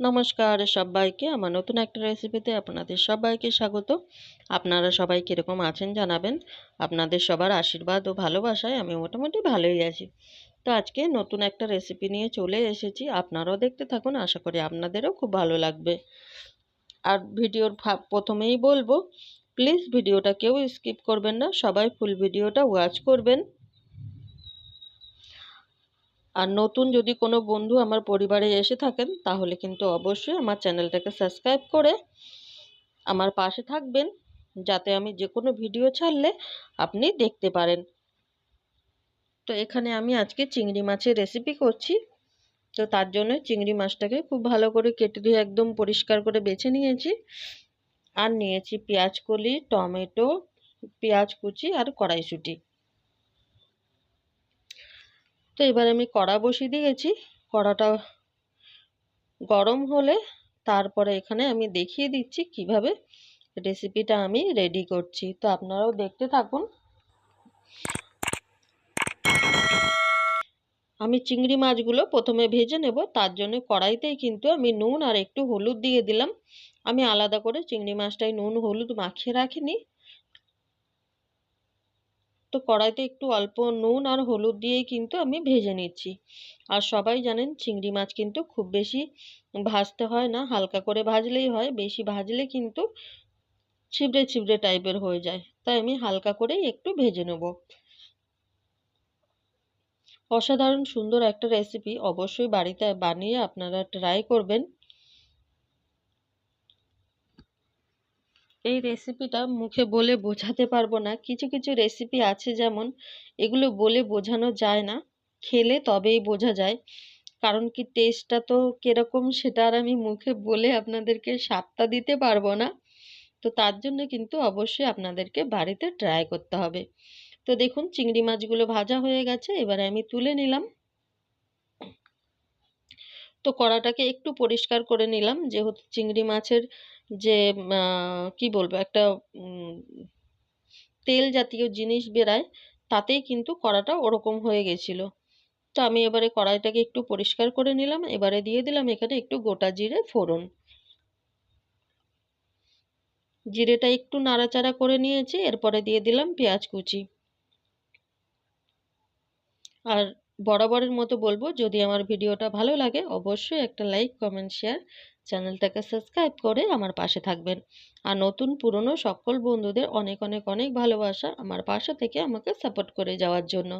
নমস্কার সবাইকে, আমার নতুন একটা রেসিপিতে আপনাদের সবাইকে স্বাগত। আপনারা সবাই কীরকম আছেন জানাবেন। আপনাদের সবার আশীর্বাদ ও ভালোবাসায় আমি মোটামুটি ভালোই আছি। তো আজকে নতুন একটা রেসিপি নিয়ে চলে এসেছি। আপনারাও দেখতে থাকুন, আশা করি আপনাদেরও খুব ভালো লাগবে। আর ভিডিওর প্রথমেই বলব প্লিজ ভিডিওটা কেউ স্কিপ করবেন না। সবাই ফুল ভিডিওটা ওয়াচ করবেন। আর নতুন যদি কোনো বন্ধু আমার পরিবারে এসে থাকেন, তাহলে কিন্তু অবশ্যই আমার চ্যানেলটাকে সাবস্ক্রাইব করে আমার পাশে থাকবেন, যাতে আমি যে কোনো ভিডিও ছাড়লে আপনি দেখতে পারেন। তো এখানে আমি আজকে চিংড়ি মাছের রেসিপি করছি। তো তার জন্য চিংড়ি মাছটাকে খুব ভালো করে কেটে দিয়ে একদম পরিষ্কার করে বেছে নিয়েছি। আর নিয়েছি পেঁয়াজ কলি, টমেটো, পেঁয়াজ কুচি আর কড়াইশুঁটি। তো এবার আমি কড়া বসিয়ে দিয়েছি। কড়াটা গরম হলে তারপরে এখানে আমি দেখিয়ে দিচ্ছি কীভাবে রেসিপিটা আমি রেডি করছি। তো আপনারাও দেখতে থাকুন। আমি চিংড়ি মাছগুলো প্রথমে ভেজে নেব। তার জন্য কড়াইতেই কিন্তু আমি নুন আর একটু হলুদ দিয়ে দিলাম। আমি আলাদা করে চিংড়ি মাছটাই নুন, হলুদ মাখিয়ে রাখিনি। তো কড়াইতে একটু অল্প নুন আর হলুদ দিয়েই কিন্তু আমি ভেজে নিচ্ছি। আর সবাই জানেন চিংড়ি মাছ কিন্তু খুব বেশি ভাজতে হয় না, হালকা করে ভাজলেই হয়, বেশি ভাজলে কিন্তু ছিবড়ে ছিবড়ে টাইপের হয়ে যায়। তাই আমি হালকা করেই একটু ভেজে নেব। অসাধারণ সুন্দর একটা রেসিপি অবশ্যই বাড়িতে বানিয়ে আপনারা ট্রাই করবেন। এই রেসিপিটা মুখে বলে বোঝাতে পারব না। কিছু কিছু রেসিপি আছে যেমন, এগুলো বলে বোঝানো যায় না। খেলে তবেই বোঝা যায়। কারণ কি টেস্টটা তো কীরকম সেটা আর আমি মুখে বলে আপনাদেরকে স্বাদটা দিতে পারব না। তো তার জন্য কিন্তু অবশ্যই আপনাদেরকে বাড়িতে ট্রাই করতে হবে। তো দেখুন, চিংড়ি মাছগুলো ভাজা হয়ে গেছে, এবারে আমি তুলে নিলাম। তো কড়াটাকে একটু পরিষ্কার করে নিলাম। যেহেতু চিংড়ি মাছের যে কি বলব, একটা তেল জাতীয় জিনিস বেরায়, তাতেই কিন্তু কড়াটা ওরকম হয়ে গেছিল। তো আমি এবারে কড়াইটাকে একটু পরিষ্কার করে নিলাম, এবারে দিয়ে দিলাম এখানে একটু গোটা জিরে ফোড়ন। জিরেটা একটু নাড়াচাড়া করে নিয়েছি, এরপরে দিয়ে দিলাম পেঁয়াজ কুচি। আর বরাবরের মতো বলব, যদি আমার ভিডিওটা ভালো লাগে, অবশ্যই একটা লাইক, কমেন্ট, শেয়ার চ্যানেলটাকে সাবস্ক্রাইব করে আমার পাশে থাকবেন। আর নতুন, পুরনো সকল বন্ধুদের অনেক অনেক অনেক ভালোবাসা আমার পাশে থেকে আমাকে সাপোর্ট করে যাওয়ার জন্য।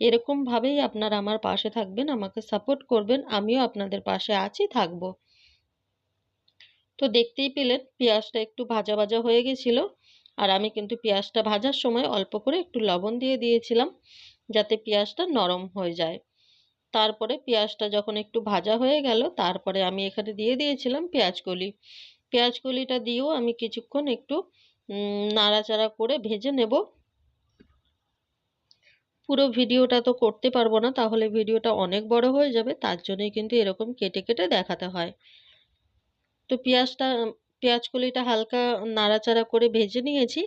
এরকমভাবেই আপনারা আমার পাশে থাকবেন, আমাকে সাপোর্ট করবেন, আমিও আপনাদের পাশে আছি, থাকব। তো দেখতেই পেলেন, পেঁয়াজটা একটু ভাজা ভাজা হয়ে গেছিল। আর আমি কিন্তু পেঁয়াজটা ভাজার সময় অল্প করে একটু লবণ দিয়ে দিয়েছিলাম। যাতে পেঁয়াজটা নরম হয়ে যায়। তারপরে পেঁয়াজটা যখন একটু ভাজা হয়ে গেল, তারপরে আমি এখানে দিয়ে দিয়েছিলাম পেঁয়াজ কলি। পেঁয়াজ কলিটা দিয়েও আমি কিছুক্ষণ একটু নাড়াচাড়া করে ভেজে নেব। পুরো ভিডিওটা তো করতে পারব না, তাহলে ভিডিওটা অনেক বড় হয়ে যাবে, তার জন্যই কিন্তু এরকম কেটে কেটে দেখাতে হয়। তো পেঁয়াজটা, পেঁয়াজ কলিটা হালকা নাড়াচাড়া করে ভেজে নিয়েছি।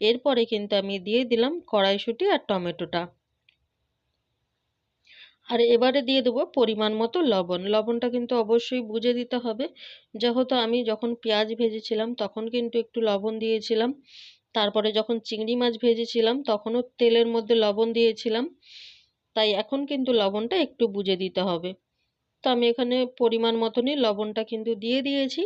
এরপরে কিন্তু আমি দিয়ে দিলাম কড়াইশুঁটি আর টমেটোটা। আর এবারে দিয়ে দেবো পরিমাণ মতো লবণ। লবণটা কিন্তু অবশ্যই বুঝে দিতে হবে। যেহেতু আমি যখন পেঁয়াজ ভেজেছিলাম, তখন কিন্তু একটু লবণ দিয়েছিলাম। তারপরে যখন চিংড়ি মাছ ভেজেছিলাম, তখনও তেলের মধ্যে লবণ দিয়েছিলাম। তাই এখন কিন্তু লবণটা একটু বুঝে দিতে হবে। তো আমি এখানে পরিমাণ মতনই লবণটা কিন্তু দিয়ে দিয়েছি।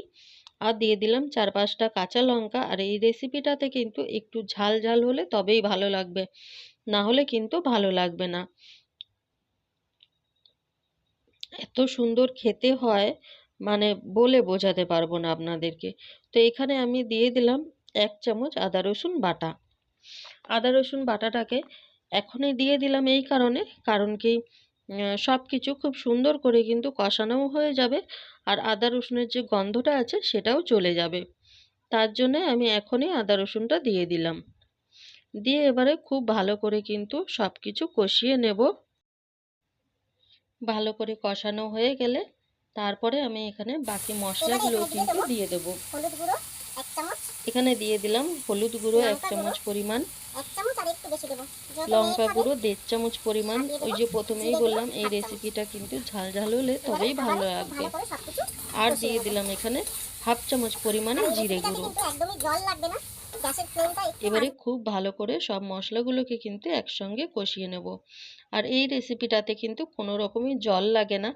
আর দিয়ে দিলাম চার পাঁচটা কাঁচা লঙ্কা। আর এই রেসিপিটাতে কিন্তু একটু ঝাল ঝাল হলে তবেই ভালো লাগবে। না হলে কিন্তু ভালো লাগবে না। এত সুন্দর খেতে হয় মানে বলে বোঝাতে পারব না আপনাদেরকে। তো এখানে আমি দিয়ে দিলাম এক চামচ আদা রসুন বাটা। আদা রসুন বাটাটাকে এখনই দিয়ে দিলাম এই কারণে, কারণ কি সব কিছু খুব সুন্দর করে কিন্তু কষানোও হয়ে যাবে আর আদা রসুনের যে গন্ধটা আছে সেটাও চলে যাবে। তার জন্যে আমি এখনই আদা রসুনটা দিয়ে দিলাম। দিয়ে এবারে খুব ভালো করে কিন্তু সব কিছু কষিয়ে নেব। ভালো করে কষানো হয়ে গেলে তারপরে আমি এখানে বাকি মশলাগুলো কিন্তু দিয়ে দেব। এখানে দিয়ে দিলাম হলুদ গুঁড়ো এক চামচ পরিমাণ। লঙ্কা গুঁড়ো দেড় চামচ পরিমাণ। ওই যে প্রথমেই বললাম এই রেসিপিটা কিন্তু ঝাল ঝাল হলে তবেই ভালো লাগবে। আর দিয়ে দিলাম এখানে হাফ চামচ পরিমাণে জিরে গুঁড়ো। একদমই জল লাগবে না। এবারে খুব ভালো করে সব মশলাগুলোকে কিন্তু একসঙ্গে কষিয়ে নেব। আর এই রেসিপিটাতে কিন্তু কোনো রকমই জল লাগে না।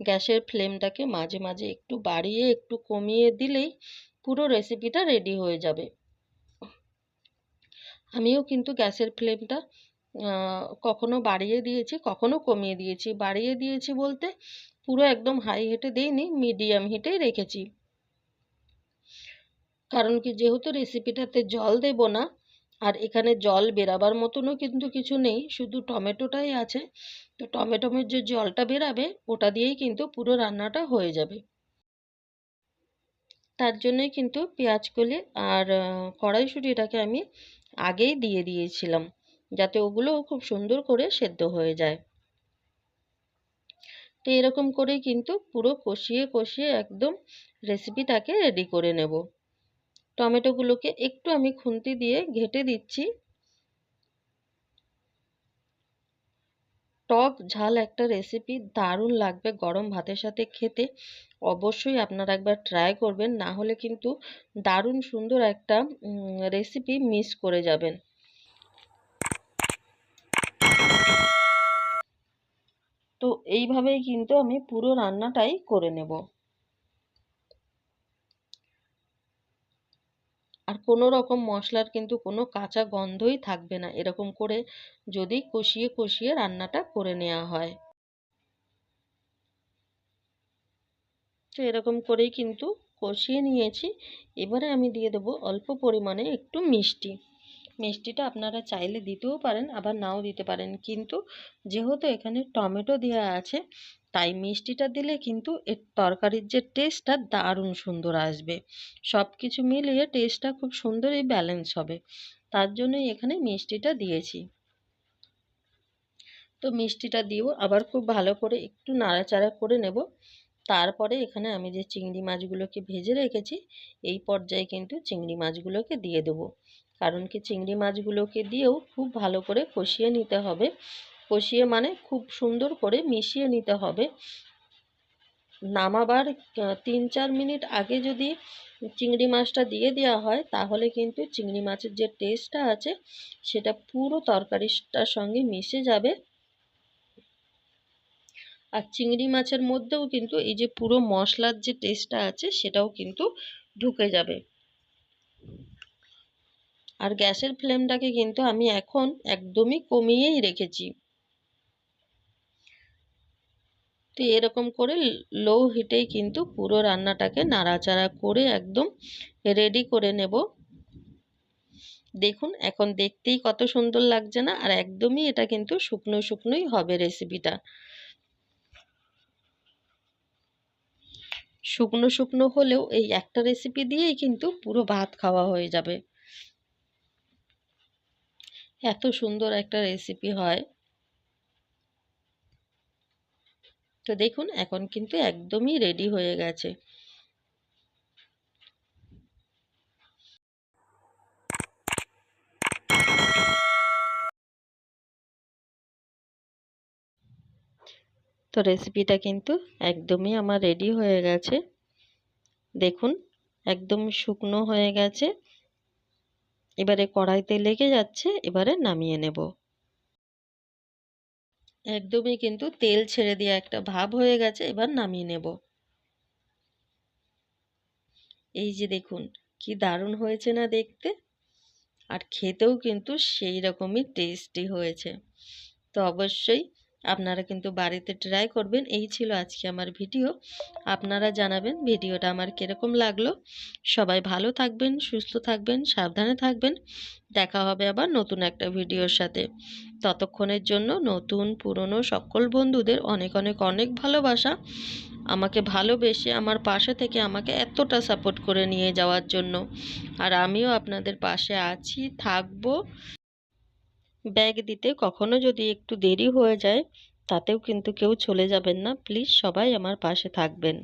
গ্যাসের ফ্লেমটাকে মাঝে মাঝে একটু বাড়িয়ে একটু কমিয়ে দিলেই পুরো রেসিপিটা রেডি হয়ে যাবে। আমিও কিন্তু গ্যাসের ফ্লেমটা কখনো বাড়িয়ে দিয়েছি কখনো কমিয়ে দিয়েছি। বাড়িয়ে দিয়েছি বলতে পুরো একদম হাই হিটে দিইনি মিডিয়াম হিটেই রেখেছি। কারণ কি যেহেতু রেসিপিটাতে জল দেব না, আর এখানে জল বেরাবার মতনও কিন্তু কিছু নেই, শুধু টমেটোটাই আছে। তো টমেটোমের যে জলটা বেরাবে, ওটা দিয়েই কিন্তু পুরো রান্নাটা হয়ে যাবে। তার জন্যই কিন্তু পেঁয়াজকলি আর কড়াইশুঁটিটাকে আমি আগেই দিয়ে দিয়েছিলাম, যাতে ওগুলোও খুব সুন্দর করে সেদ্ধ হয়ে যায়। তো এরকম করেই কিন্তু পুরো কষিয়ে কষিয়ে একদম রেসিপিটাকে রেডি করে নেব। টমেটোগুলোকে একটু আমি খুন্তি দিয়ে ঘেটে দিচ্ছি। টক ঝাল একটা রেসিপি দারুণ লাগবে গরম ভাতের সাথে খেতে। অবশ্যই আপনারা একবার ট্রাই করবেন, না হলে কিন্তু দারুণ সুন্দর একটা রেসিপি মিস করে যাবেন। তো এইভাবেই কিন্তু আমি পুরো রান্নাটাই করে নেব। আর কোনো রকম মশলার কিন্তু কোনো কাঁচা গন্ধই থাকবে না। এরকম করে যদি কষিয়ে কষিয়ে রান্নাটা করে নেওয়া হয়। তো এরকম করেই কিন্তু কষিয়ে নিয়েছি। এবারে আমি দিয়ে দেবো অল্প পরিমাণে একটু মিষ্টি। মিষ্টিটা আপনারা চাইলে দিতেও পারেন, আবার নাও দিতে পারেন। কিন্তু যেহেতু এখানে টমেটো দেওয়া আছে তাই মিষ্টিটা দিলে কিন্তু এর তরকারির যে টেস্টটা দারুণ সুন্দর আসবে। সব কিছু মিলিয়ে টেস্টটা খুব সুন্দরই ব্যালেন্স হবে। তার জন্যই এখানে মিষ্টিটা দিয়েছি। তো মিষ্টিটা দিয়েও আবার খুব ভালো করে একটু নাড়াচাড়া করে নেব। তারপরে এখানে আমি যে চিংড়ি মাছগুলোকে ভেজে রেখেছি, এই পর্যায়ে কিন্তু চিংড়ি মাছগুলোকে দিয়ে দেবো। কারণ কি চিংড়ি মাছগুলোকে দিয়েও খুব ভালো করে কষিয়ে নিতে হবে। কষিয়ে মানে খুব সুন্দর করে মিশিয়ে নিতে হবে। নামাবার তিন চার মিনিট আগে যদি চিংড়ি মাছটা দিয়ে দেওয়া হয়, তাহলে কিন্তু চিংড়ি মাছের যে টেস্টটা আছে, সেটা পুরো তরকারিটার সঙ্গে মিশে যাবে। আর চিংড়ি মাছের মধ্যেও কিন্তু এই যে পুরো মশলার যে টেস্টটা আছে, সেটাও কিন্তু ঢুকে যাবে। আর গ্যাসের ফ্লেমটাকে কিন্তু আমি এখন একদমই কমিয়েই রেখেছি। তো এরকম করে লো হিটেই কিন্তু পুরো রান্নাটাকে নাড়াচাড়া করে একদম রেডি করে নেব। দেখুন, এখন দেখতেই কত সুন্দর লাগছে না? আর একদমই এটা কিন্তু শুকনো শুকনোই হবে রেসিপিটা শুকনো শুকনো হলেও এই একটা রেসিপি দিয়েই কিন্তু পুরো ভাত খাওয়া হয়ে যাবে। এত সুন্দর একটা রেসিপি হয়। তো দেখুন, এখন কিন্তু একদমই রেডি হয়ে গেছে। তো রেসিপিটা কিন্তু একদমই আমার রেডি হয়ে গেছে। দেখুন, একদম শুকনো হয়ে গেছে। এবারে কড়াইতে লেগে যাচ্ছে, এবারে নামিয়ে নেব। একদমই কিন্তু তেল ছেড়ে দিয়ে একটা ভাব হয়ে গেছে, এবার নামিয়ে নেব। এই যে দেখুন, কি দারুণ হয়েছে না দেখতে? আর খেতেও কিন্তু সেই রকমই টেস্টি হয়েছে। তো অবশ্যই আপনারা কিন্তু বাড়িতে ট্রাই করবেন। এই ছিল আজকে আমার ভিডিও আপনারা জানাবেন ভিডিওটা আমার কীরকম লাগল। সবাই ভালো থাকবেন, সুস্থ থাকবেন, সাবধানে থাকবেন। দেখা হবে আবার নতুন একটা ভিডিওর সাথে। ততক্ষণের জন্য নতুন, পুরনো সকল বন্ধুদের অনেক অনেক অনেক ভালোবাসা। আমাকে ভালোবেসে আমার পাশে থেকে আমাকে এতটা সাপোর্ট করে নিয়ে যাওয়ার জন্য। আর আমিও আপনাদের পাশে আছি, থাকব। ব্যাগ দিতে কখনো যদি একটু দেরি হয়ে যায়, তাতেও কিন্তু কেউ চলে যাবেন না। প্লিজ সবাই আমার পাশে থাকবেন।